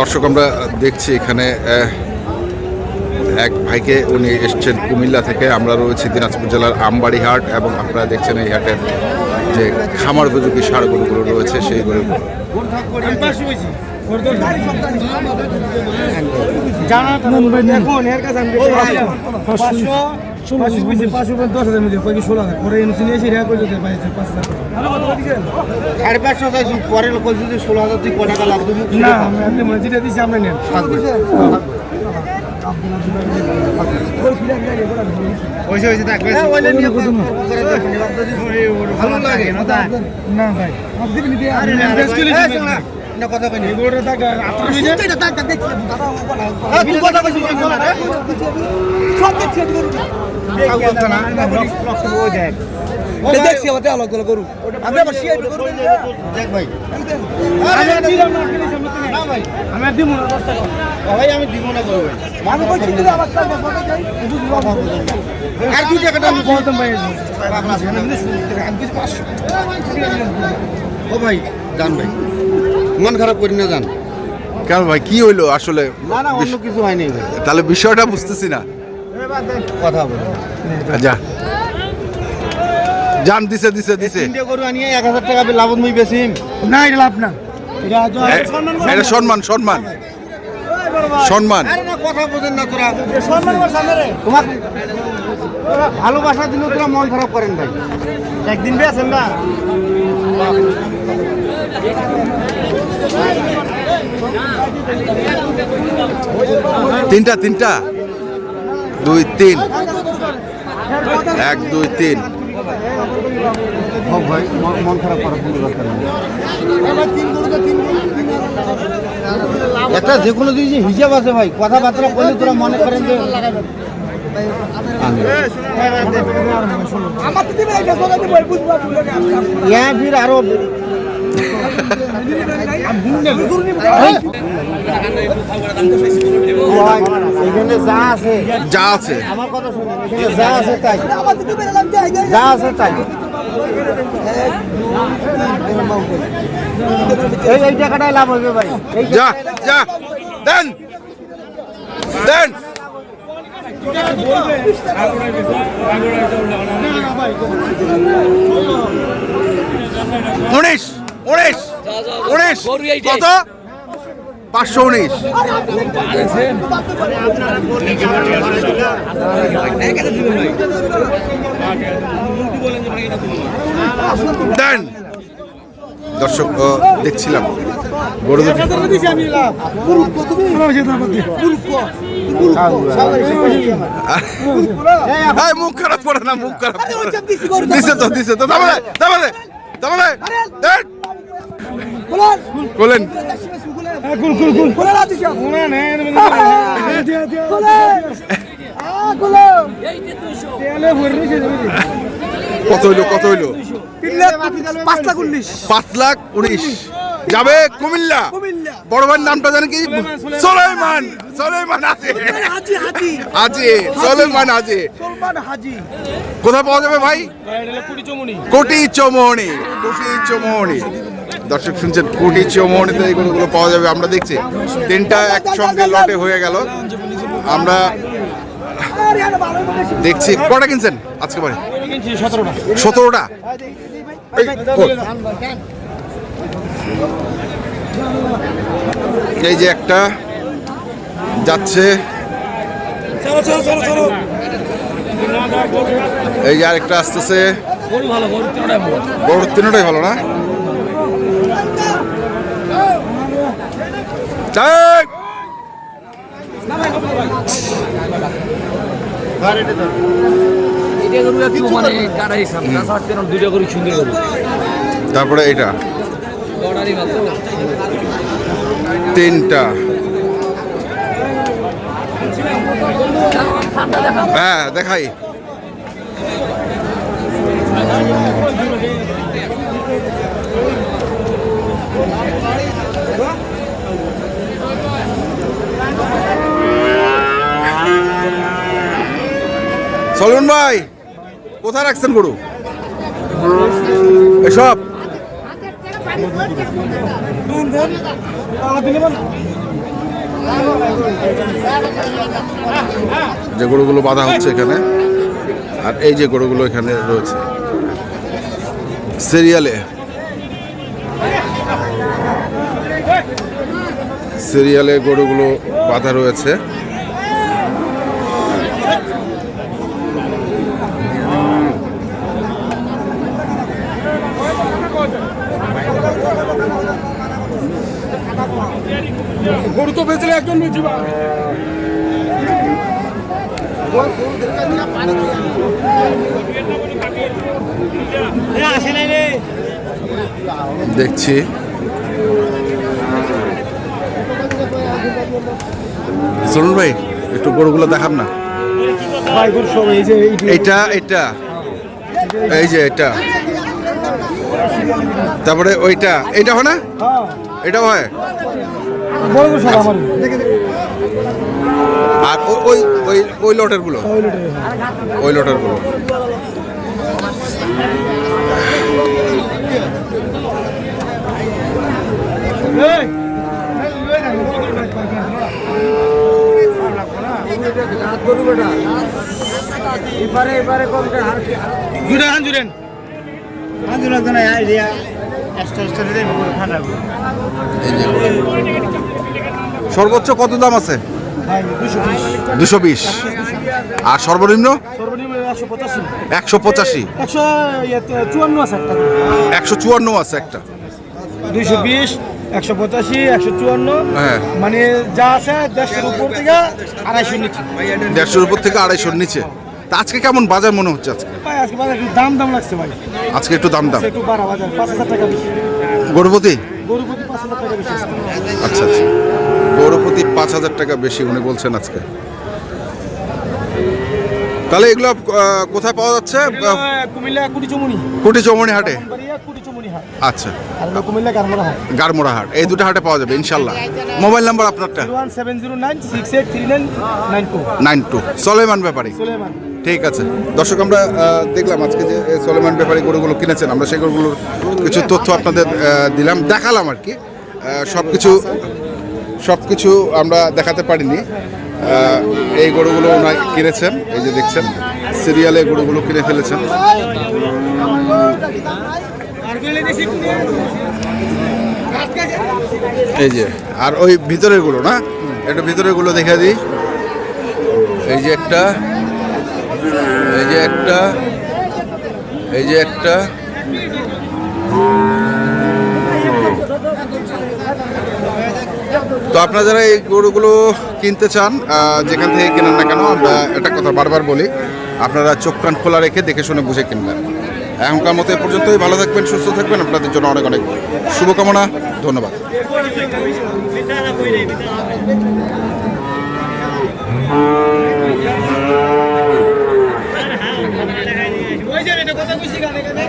দর্শক আমরা দেখছি এখানে এক ভাইকে উনি এসছেন কুমিল্লা থেকে। আমরা রয়েছি দিনাজপুর জেলার আমবাড়ি হাট এবং আপনারা দেখছেন এই হাটের যে খামার উপযোগী সার গরুগুলো রয়েছে সেই গরুগুলো। জানা টাকা না মনে ভাই কথা কই এই গরুটা থাকা আত্মা নিয়ে তুই কথা বলা রে কাউ দেখছি দেওয়া লাগতো আমি আবার দেখ ভাই। আমি দিব না ভাই আমি দিব না করবে আমি আবার আর টাকাটা আমি বলতাম ভাই ও ভাই জান ভাই। মন খারাপ করি না জান কেন ভাই কি হইল আসলে? না না অন্য কিছু হয়নি তাহলে বিষয়টা বুঝতেছি না। কথা বল। যা জান দিছে দিছে দিছে। তিনটে গরু আনিয়ে এক হাজার টাকা লাভ মই বেশি। না এটা লাভ না। এটা সম্মান সম্মান সম্মান। আরে না কথা বোঝেন না তোরা। সম্মান আমার সামনে রে। তোমার ভালোবাসা দিলেও তোরা মন খারাপ করেন ভাই। একদিন বেছেন না। তিনটা তিনটা। দুই তিন। এক দুই তিন। ভাই মন- খারাপ করার কোনো দরকার নেই। যে কোনো জিনিস হিসাব আছে ভাই। কথাবার্তা বললে তোরা মনে করেন যে আমার তো দিবে এটা সোজা দিব বুঝবা বুঝবা ফির আরও এখানে যা আছে। যা আছে আমার কথা শুনুন যা আছে তাই যা আছে তাই এই এই টাকাটাই লাভ হবে ভাই যা যা। দেন। দেন। উনিশ উনিশ উনিশ। কত? পাঁচশো উনিশ। দেন। দর্শক দেখছিলাম। গরু মুখ খারাপ করে মুখ খারাপ দিছি তো, দিছে তো। দাবালে দাবালে দাবালে। কত হইল কত হইল? তিন পাঁচ লাখ উনিশ। পাঁচ লাখ উনিশ। যাবে কুমিল্লা। বড় ভাইয়ের নামটা জানেন কি? সোলাইমান সোলাইমান আছে সোলাইমান আছে কোথায় পাওয়া যাবে ভাই? কুড়ি চমুনি কোটি চৌমোহনি কোটি চৌমোহনি দর্শক শুনছেন কোটি চৌমোহনিতে এই গরুগুলো পাওয়া যাবে। আমরা দেখছি তিনটা একসঙ্গে লটে হয়ে গেল। আমরা দেখছি কটা কিনছেন আজকে কিনছি সতেরোটা। এই, যে একটা যাচ্ছে। এই যে আরেকটা আসতেছে। গরু তিনটাই ভালো না যাক! এটা গরু একটু মানে কাটা হিসাব তাছাড়া তেরো দুইটা গরু সুন্দর গরু তারপরে এটা। তিনটা। হ্যাঁ দেখাই। চলুন ভাই, কোথায় রাখছেন গরু? এসব যে গরুগুলো বাঁধা হচ্ছে এখানে, আর এই যে গরুগুলো এখানে রয়েছে। সিরিয়ালে। সিরিয়ালে গরুগুলো বাঁধা রয়েছে। গরু তো বেচলে একজন বেচি দেখছি। শুনুন ভাই একটু গরুগুলো দেখান না। এটা এটা এই যে এটা। তারপরে ওইটা। এটা হয় না? হ্যাঁ। এটাও হয়? আর ওই ওই ওই লটেরগুলো ওই লোটে ওই লটেরগুলো এই দুটা হান জুড়েন। এই যে সর্বোচ্চ কত দাম আছে? দুশো বিশ। দুশো আর সর্বনিম্ন? একশো পঁচাশি। একশো চুয়ান্ন আছে একটা। দুইশো বিশ একশো পঁচাশি একশো চুয়ান্ন। হ্যাঁ। মানে যা আছে দেড়শোর উপর থেকে আড়াইশো নিচে। দেড়শোর উপর থেকে আড়াইশোর নিচে। তা আজকে কেমন বাজার মনে হচ্ছে আজকে? ভাই আজকে বাজার একটু দাম দাম লাগছে ভাই। আজকে একটু দাম দাম। একটু বাড়া বাজার পাঁচ হাজার টাকা বেশি। গরুপতি? গরু পাঁচ হাজার টাকা বেশি আচ্ছা আচ্ছা। গরুপতি পাঁচ হাজার টাকা বেশি উনি বলছেন আজকে। তাহলে এগুলো কোথায় পাওয়া যাচ্ছে? কুমিল্লা কুটি চমুনি কুটি চৌমনি হাটে? বাড়িয়া কুটি চমুনি হাট। আচ্ছা। কুমিল্লা গারমোড়া হাট। গারমোড়া হাট। এই দুটো হাটে পাওয়া যাবে ইনশাল্লাহ মোবাইল নাম্বার আপনারটা? One seven zero nine six eight three nine nine two. Nine two. Soleman ব্যাপারী। সুলেমান। ঠিক আছে। দর্শক, আমরা দেখলাম আজকে যে সলেমান ব্যাপারী গরুগুলো কিনেছেন। আমরা সেই গরুগুলোর কিছু তথ্য আপনাদের দিলাম, দেখালাম আর কি। সব কিছু সব কিছু আমরা দেখাতে পারিনি। এই গরুগুলো ওনার কিনেছেন, এই যে দেখছেন, সিরিয়ালে গরুগুলো কিনে ফেলেছেন। এই যে, আর ওই ভিতরেরগুলো না? একটু ভিতরেরগুলো দেখে দিই। এই যে একটা এই যে একটা, এই যে একটা। তো আপনারা যারা এই গরুগুলো কিনতে চান যেখান থেকে কেনেন না কেন, আমরা একটা কথা বারবার বলি, আপনারা চোখ কান খোলা রেখে দেখে শুনে বুঝে কিনবেন। এখনকার মতো এ পর্যন্তই, ভালো থাকবেন, সুস্থ থাকবেন, আপনাদের জন্য অনেক অনেক শুভকামনা, ধন্যবাদ। এখানে?